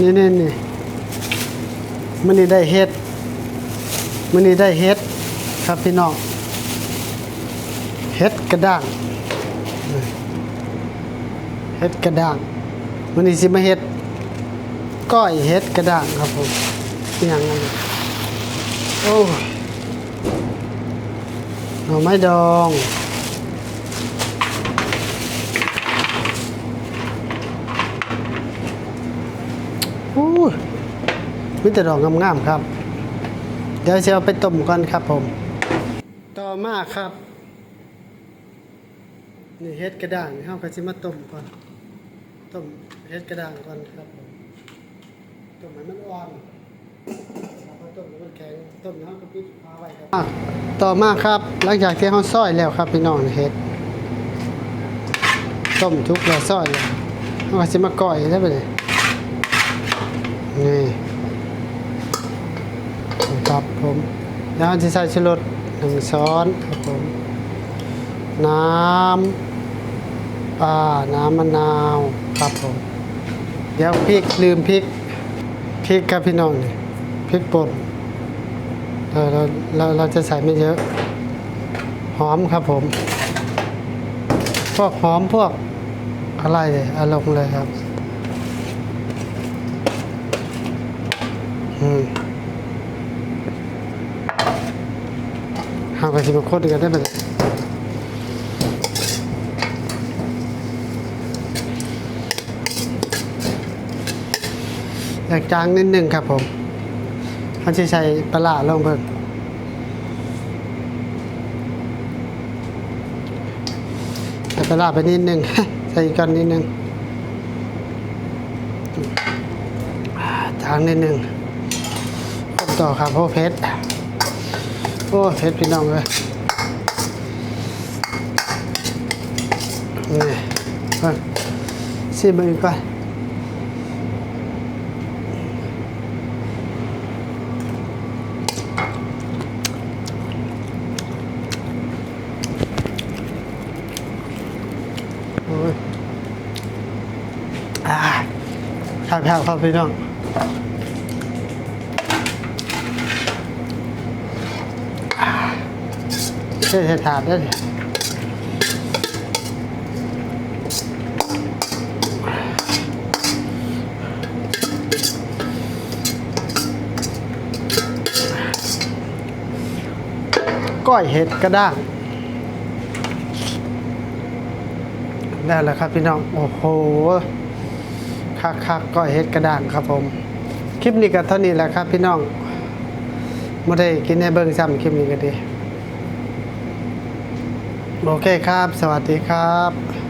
นี่นี่นี่มันนี่ได้เฮ็ดมันนี่ได้เฮ็ดครับพี่น้องเฮ็ดกระด้างเฮ็ดกระด้างมันนี่สิมาเฮ็ดก้อยเฮ็ดกระด้างครับผมอย่างนั้นโอ้หน่อไม้ดอง อ้มีแต่ดอกงามๆครับ เดี๋ยวจะเอาไปต้มก่อนครับผม ต่อมาครับ นี่เฮ็ดกระด้างเฮาก็สิมาต้มก่อน ต้มเฮ็ดกระด้างก่อนครับผมต้มให้มันอ่อนแล้วก็ต้มให้มันแข็ง ต้มแล้วก็ปิดฝาไว้ครับ ต่อมาครับ หลังจากที่เฮาซอยแล้วครับพี่น้องเฮ็ด ต้มทุกแล้วซอยแล้วเฮาก็สิมาก้อยได้บ่นี่นี่ ครับผมแล้วจะใส่ชูรสหนึ่งช้อนครับผม น้ำปลาน้ำมะนาวครับผม เดี๋ยวพริกลืมพริกพริกครับพี่น้องนี่พริกป่นเราเราเราเราจะใส่ไม่เยอะ หอมครับผม พวกหอมพวกอะไรเลยอาลงเลยครับ อืม หาไปสิมาโคตรกันได้ไหมอยากจางนิดหนึ่งครับผมเขาจะใส่ปลาร้าลงเพิ่มใส่ปลาร้าไปนิดหนึ่งใส่กันนิดหนึ่งอ่าจางนิดหนึ่งต่อครับเพราเพชร โอ้เผ็ดพี่น้องเลยนี่ก่อนซีมือก่อนโอ้ยอ่าข้าวข้าวครับพี่น้อง เช่ถาดได้เลยก้อยเห็ดกระด้างได้แล้วครับพี่น้อง โอ้โหคักคักก้อยเห็ดกระด้างครับผม คลิปนี้ก็เท่านี้แหละครับพี่น้องไม่ได้กินในเบิ้งซ้ำคลิปนี้ก็ดี โอเคครับ สวัสดีครับ